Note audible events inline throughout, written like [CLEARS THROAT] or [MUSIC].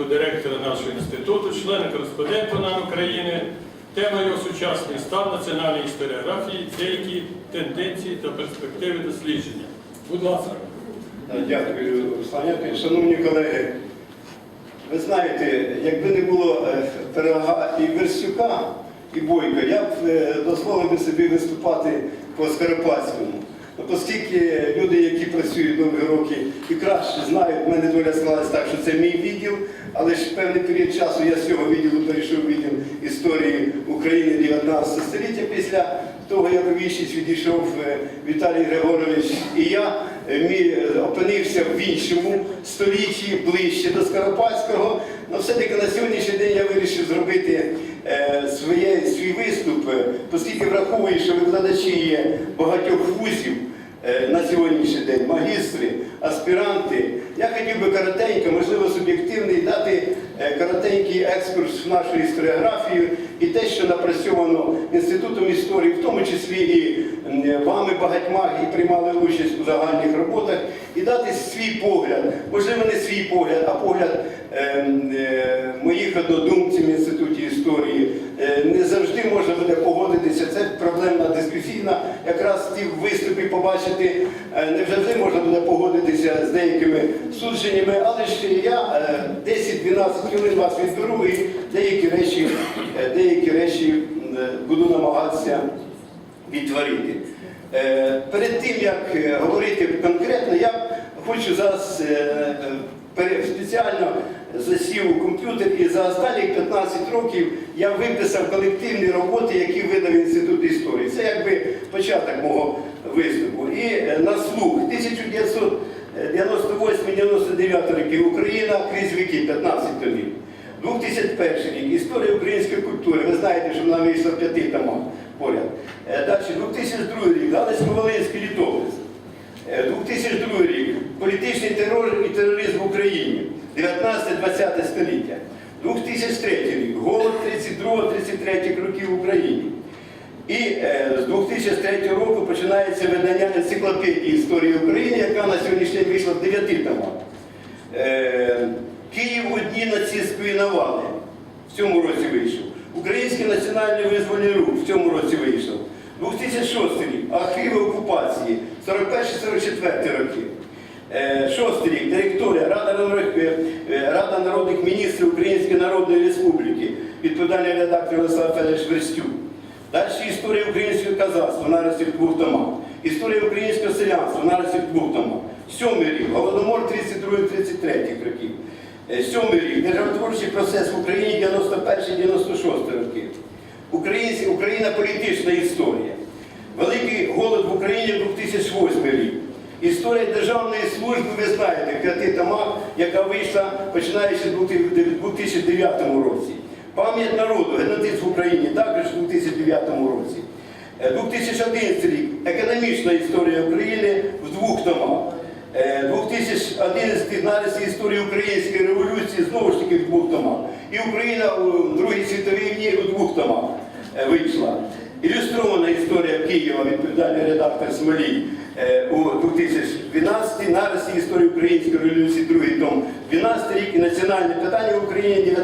заступнику директора нашого інституту, члена кореспонденту НАН України. Тема його сучасний стан національної історіографії, деякі тенденції та перспективи дослідження. Будь ласка. Дякую, Саня. Шановні колеги, ви знаєте, якби не було е, Пирога і Версюка, і Бойка, я б е, дозволив би собі виступати по Скоропадському. Оскільки люди, які працюють довгі роки і краще знають, в мене доля склалась так, що це мій відділ, але ж певний період часу я з цього відділу перейшов відділ історії України 19 століття після того, як у вічність відійшов е, Віталій Григорович і я, е, мій е, опинився в іншому столітті, ближче до Скоропадського. Ну, все-таки на сьогоднішній день я вирішив зробити своє, свій виступ, оскільки враховую, що викладачі є багатьох вузів на сьогоднішній день, магістри, аспіранти. Я хотів би коротенько, можливо, суб'єктивний, дати е, коротенький екскурс в нашу історіографію і те, що напрацьовано Інститутом історії, в тому числі і вами багатьма, які приймали участь у загальних роботах, і дати свій погляд, можливо, не свій погляд, а погляд е, е, моїх однодумців в Інституті історії. Е, не завжди можна буде погодитися. Це проблемна дискусійна. Якраз ті виступи побачити е, не завжди можна буде погодитися з деякими судженнями, але ж я е, 10-12 хвилин вас відберу і деякі речі, е, деякі речі е, буду намагатися відтворити. Е, Перед тим, як е, говорити конкретно, я хочу зараз е, е, спеціально засів у комп'ютер і за останні 15 років я виписав колективні роботи, які видав Інститут історії. Це якби початок мого виступу. І е, на слух 1998-99 роки Україна крізь віки 15 томів. 2001 рік історія української культури. Ви знаєте, що вона вийшла в п'яти томах поряд. Е, Далі 2002 рік Галицько-Волинський літопис. Е, 2002 рік політичний терор і тероризм в Україні 19-20 століття. 2003 рік голод 32-33 років в Україні. І е, з 2003 року починається видання енциклопедії історії України, яка на сьогоднішній день вийшла в 9 томах. Е, Київ у дні нацистської навали в цьому році вийшов. Український національний визвольний рух в цьому році вийшов. 2006 рік архіви окупації 41-44 роки. Е, Шостий рік директорія Рада народних, е, е, Рада народних міністрів Української Народної Республіки, відповідальний редактор Ярослав Федорович Верстюк. Далі історія українського казацтва, наразі в двох томах. Історія українського селянства, наразі в двох томах. Сьомий рік, Голодомор 32-33 років. Сьомий рік, державотворчий процес в Україні 91-96 роки. Українці, Україна політична історія. Великий голод в Україні 2008 рік. Історія державної служби, ви знаєте, в п'яти томах, яка вийшла починаючи з 2009 році. Пам'ять народу, геноцид в Україні також у 2009 році. Е, 2011 рік економічна історія України в двох томах. Е, 2011 нарис історії української революції знову ж таки в двох томах. І Україна у Другій світовій війні у двох томах е, вийшла. Ілюстрована історія Києва, відповідальний редактор Смолій е, у 2012 нарисі історії української революції, другий том, 12 рік і національне питання в Україні,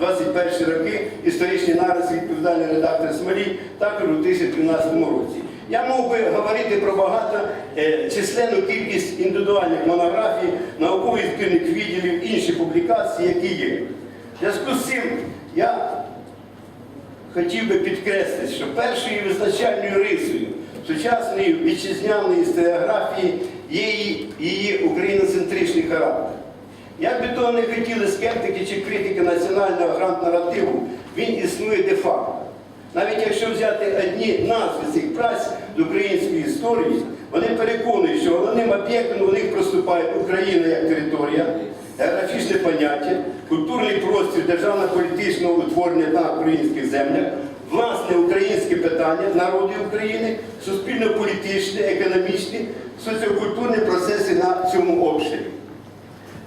19-21 роки, історичний нарис, відповідальний редактор Смолій, також у 2012 році. Я мог би говорити про багато е, численну кількість індивідуальних монографій, наукових відкритих відділів, інші публікації, які є. В зв'язку з цим я хотів би підкреслити, що першою визначальною рисою сучасної вітчизняної історіографії її, її україноцентричний характер. Як би того не хотіли скептики чи критики національного грант-наративу, він існує де-факто. Навіть якщо взяти одні назви цих праць з української історії, вони переконують, що головним об'єктом у них проступає Україна як територія, географічне поняття, культурний простір державно-політичного утворення на українських землях, власне українське питання народів України, суспільно-політичні, економічні, соціокультурні процеси на цьому обширі.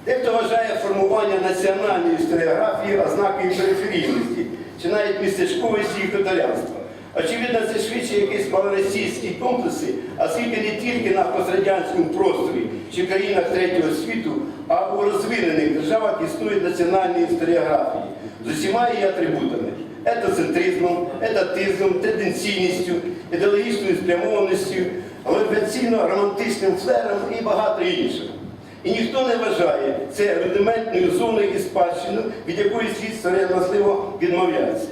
Дехто вважає формування національної історіографії ознакою периферійності чи навіть містечковості і католянства. Очевидно, це швидше якісь малоросійські комплекси, оскільки не тільки на пострадянському просторі чи країнах третього світу, а у розвинених державах існують національні історіографії з усіма її атрибутами етоцентризмом, етатизмом, тенденційністю, ідеологічною спрямованістю, глобаційно-романтичним флером і багато іншого. І ніхто не вважає це рудиментною зоною і спадщиною, від якої слід сором'язливо відмовлятися.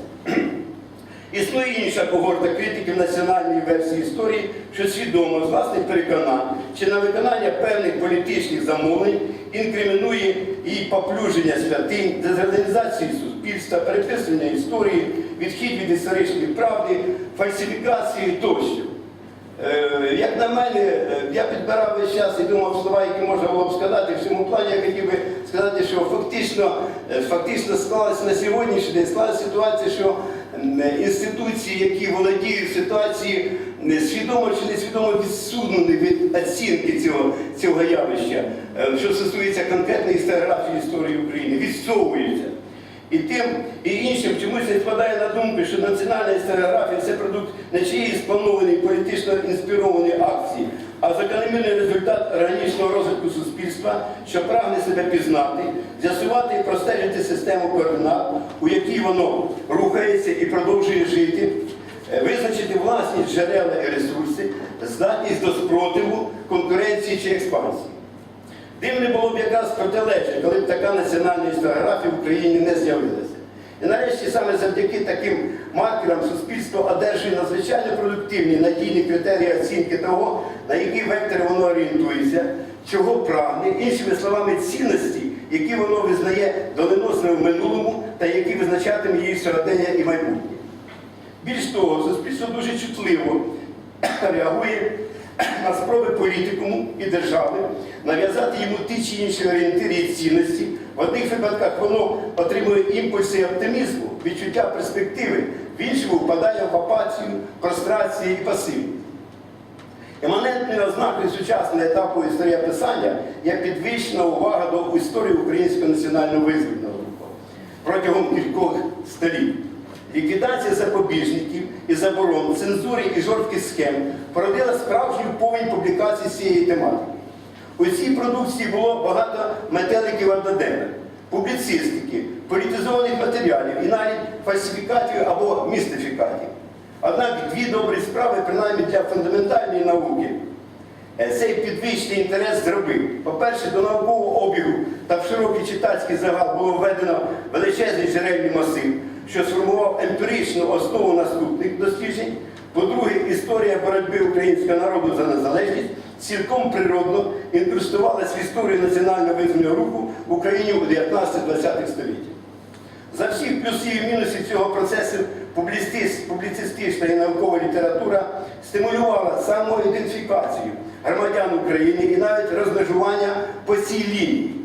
Існує інша когорта критиків національної версії історії, що свідомо з власних переконань чи на виконання певних політичних замовлень інкримінує її поплюження святинь, дезорганізацію суспільства, переписування історії, відхід від історичної правди, фальсифікації тощо. Е, Як на мене, е, я підбирав весь час і думав слова, які можна було б сказати. В цьому плані я хотів би сказати, що фактично, е, фактично склалася на сьогоднішній день склалася ситуація, що інституції, які володіють ситуацією, свідомо чи несвідомо відсунені від оцінки цього, цього явища, е, що стосується конкретної історіографії історії України, відсовуються. І тим і іншим чомусь не спадає на думку, що національна історіографія це продукт не чиїсь спланованої політично інспірованої акції, а закономірний результат органічного розвитку суспільства, що прагне себе пізнати, з'ясувати і простежити систему координат, у якій воно рухається і продовжує жити, е, визначити власні джерела і ресурси, здатність до спротиву, конкуренції чи експансії. Дивне було б якраз протилежне, коли б така національна історіографія в Україні не з'явилася. І нарешті саме завдяки таким маркерам суспільство одержує надзвичайно продуктивні надійні критерії оцінки того, на який вектор воно орієнтується, чого прагне, іншими словами, цінності, які воно визнає доленосними які визначатиме її сьогодення і майбутнє. Більш того, суспільство дуже чутливо [CLEARS THROAT] реагує [CLEARS THROAT] на спроби політикуму і держави нав'язати йому ті чи інші орієнтири і цінності. В одних випадках воно отримує імпульси оптимізму, відчуття перспективи, в іншому впадає в апатію, прострацію і пасивність. Іманентною ознакою сучасного етапу історіописання є підвищена увага до історії українського національного визвольного протягом кількох століть. Ліквідація запобіжників і заборон, цензури і жорстких схем породила справжню повінь публікацій цієї тематики. У цій продукції було багато метеликів одноденних, публіцистики, політизованих матеріалів і навіть фальсифікатів або містифікатів. Однак дві добрі справи, принаймні для фундаментальної науки, цей підвищений інтерес зробив. По-перше, до наукового обігу та в широкий читацький загал було введено величезний джерельний масив, що сформував емпіричну основу наступних досліджень. По-друге, історія боротьби українського народу за незалежність цілком природно інкрустувалась в історію національного визвольного руху в Україні у 19-20 століттях. За всіх плюсів і мінусів цього процесу публіцистична і наукова література стимулювала самоідентифікацію громадян України і навіть розмежування по цій лінії.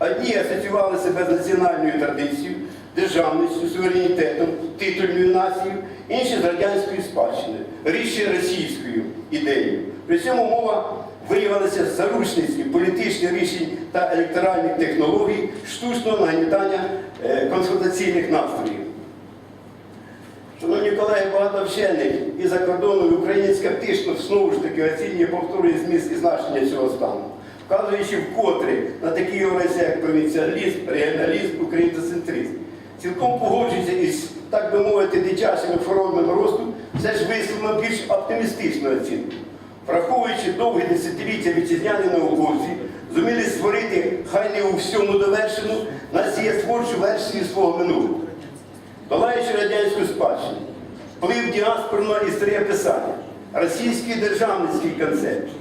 Одні асоціювали себе з національною традицією, державністю, суверенітетом, титульною нацією, інші з радянською спадщиною, рідше російською ідеєю. При цьому мова виявилася заручництві політичних рішень та електоральних технологій, штучного нагнітання е, конфронтаційних настроїв. Шановні колеги, багато вчених і за кордоном і Україні скептично знову ж таки оцінює повторює зміст і значення цього стану, вказуючи вкотре на такі явища, як провінціалізм, регіоналізм, українцентризм. Цілком погоджується із, так би мовити, дитячими формами росту, все ж висловлено більш оптимістичну оцінку. Враховуючи довгі десятиліття вітчизняні науковці, зуміли створити хай не у всьому довершену творчу версію свого минулого. Долаючи радянську спадщину, вплив діаспорного історіописання, російської державницької концепції,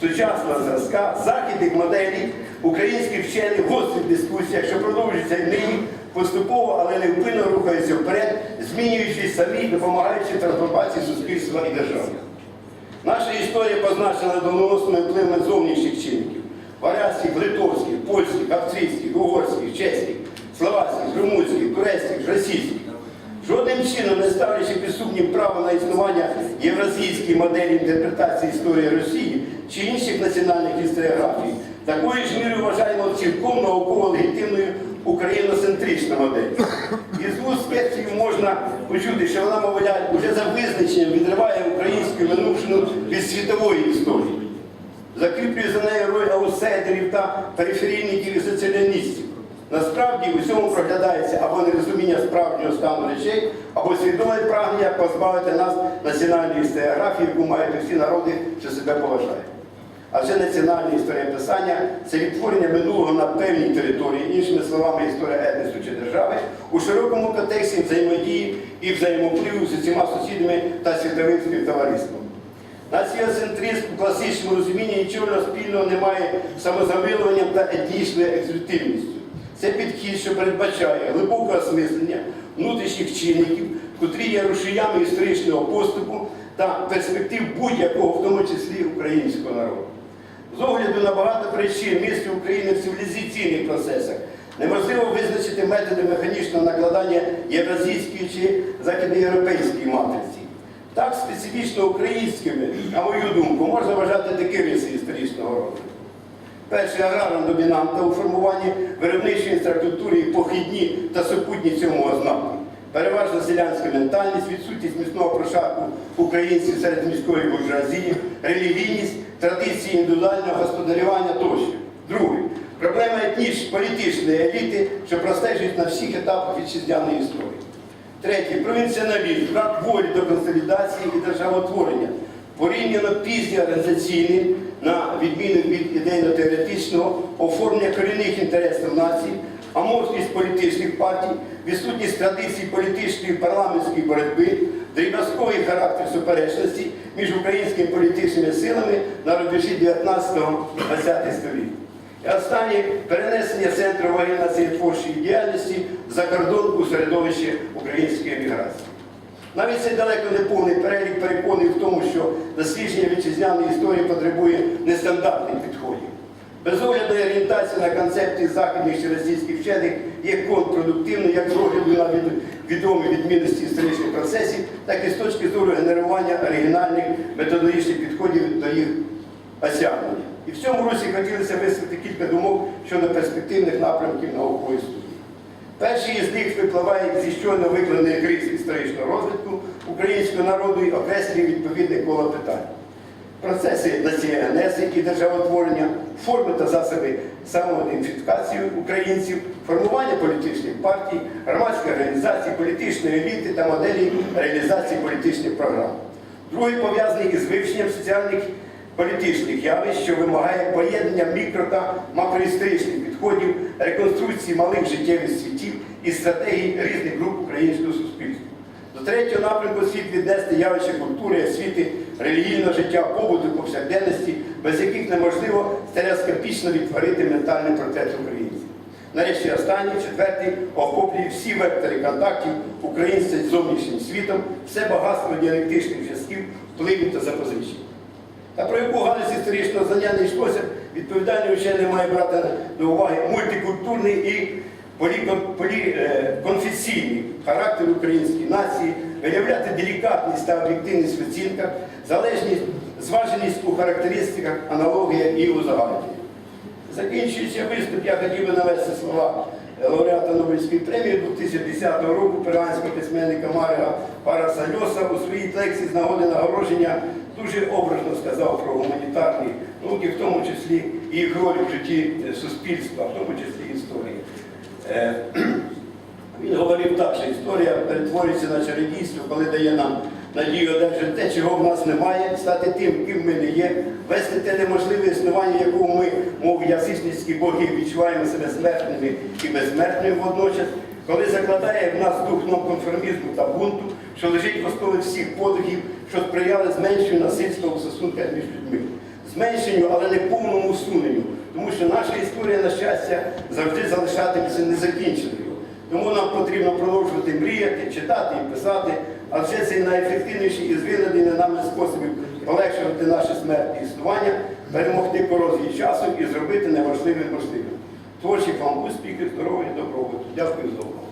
сучасного зразка, західних моделей, українські вчені в гострих дискусіях, що продовжуються нині, поступово, але невпинно рухаються вперед, змінюючись самі, допомагаючи трансформації суспільства і держави. Наша історія позначена доленосними впливами зовнішніх чинників варязьких, литовських, польських, австрійських, угорських, чеських, словацьких, румунських, турецьких, російських. Жодним чином не ставлячи під сумнів право на існування євразійської моделі інтерпретації історії Росії чи інших національних історіографій, такою ж мірою вважаємо цілком науково легітимною україноцентрична модель. Із вуст спеців можна почути, що вона, мовляв, уже за визначенням відриває українську минувшину від світової історії. Закріплює за нею роль аутсайдерів та периферійників і соціалістів. Насправді у цьому проглядається або нерозуміння справжнього стану речей, або свідоме прагнення позбавити нас національної історіографії, яку мають усі народи, що себе поважають. Адже національне історіописання це відтворення минулого на певній території, іншими словами, історія етносу чи держави, у широкому контексті взаємодії і взаємовпливу з усіма сусідами та світовим співтовариством. Націоцентризм у класичному розумінні нічого спільного не має з самозамилуванням та етнічною екзультивністю. Це підхід, що передбачає глибоке осмислення внутрішніх чинників, котрі є рушіями історичного поступу та перспектив будь-якого, в тому числі українського народу. З огляду на багато причин місця України в цивілізаційних процесах неможливо визначити методи механічного накладання євразійської чи західноєвропейської матриці. Так, специфічно українськими, на мою думку, можна вважати такі риси історичного розвитку. Перший аграрна домінанта у формуванні виробничої інфраструктури і похідні та супутні цьому ознаки. Переважно селянська ментальність, відсутність міцного прошарку українців серед міської буржуазії, релігійність, традиції індивідуального господарювання тощо. Друге. Проблема етніч політичної еліти, що простежують на всіх етапах вітчизняної історії. Третє провінціоналізм, брак волі до консолідації і державотворення, порівняно пізній організаційний, на відміну від ідейно-теоретичного, оформлення корінних інтересів нації, аморфність політичних партій, відсутність традицій політичної парламентської боротьби, дріб'язковий характер суперечності між українськими політичними силами на рубежі 19-20 століття. І останнє перенесення центру уваги націєтворчої діяльності за кордон у середовище української еміграції. Навіть цей далеко не повний перелік переконаний в тому, що дослідження вітчизняної історії потребує нестандартних підходів. Без огляду і орієнтації на концепції західних чи російських вчених є контрпродуктивною як з огляду на від- відомі відмінності історичних процесів, так і з точки зору генерування оригінальних методологічних підходів до їх осягнення. І в цьому році хотілося висвітлити кілька думок щодо перспективних напрямків наукової студії. Перший із них випливає зі щойно викладеної кризи історичного розвитку українського народу і окреслює відповідне коло питань. Процеси національної і державотворення, форми та засоби самоідентифікації українців, формування політичних партій, громадських організацій, політичної еліти та моделі реалізації політичних програм. Другий пов'язаний із вивченням соціальних політичних явищ, що вимагає поєднання мікро та макроісторичних підходів, реконструкції малих життєвих світів і стратегій різних груп українського суспільства. До третього напрямку слід віднести явища культури, освіти, релігійного життя, побуту, повсякденності, без яких неможливо стереоскопічно відтворити ментальний портрет українців. Нарешті останній, четвертий, охоплює всі вектори контактів українця з зовнішнім світом, все багатство діалектичних зв'язків, впливів та запозичень. Та про яку галузь історичного знання не йшлося, відповідальний вчений має брати до уваги мультикультурний і поліконфесійний характер української нації, виявляти делікатність та об'єктивність в оцінках, залежність, зваженість у характеристиках, аналогія і узагальнення. Закінчуючи виступ, я хотів би навести слова лауреата Нобелівської премії 2010 року перуанського письменника Маріга Парасальоса у своїй лекції з нагоди нагородження дуже образно сказав про гуманітарні науки, в тому числі і їх роль в житті е, суспільства, в тому числі історії. Е, [CLEARS THROAT] Він говорив так, що історія перетворюється на чередійство, коли дає нам надію одержати те, чого в нас немає, стати тим, ким ми не є, вести те неможливе існування, якого ми, мов язичницькі боги, відчуваємо себе смертними і безсмертними водночас, коли закладає в нас дух нонконформізму та бунту, що лежить в основі всіх подвигів, що сприяли зменшенню насильства у стосунках між людьми. Зменшенню, але не повному усуненню, тому що наша історія, на щастя, завжди залишатиметься незакінченою. Тому нам потрібно продовжувати мріяти, читати і писати, а все це найефективніший і звинений на нами способів полегшувати наше смертне існування, перемогти корозії часу і зробити неважливим можливим. Творчих вам успіхів, здоров'я, добробуту. Дякую за увагу.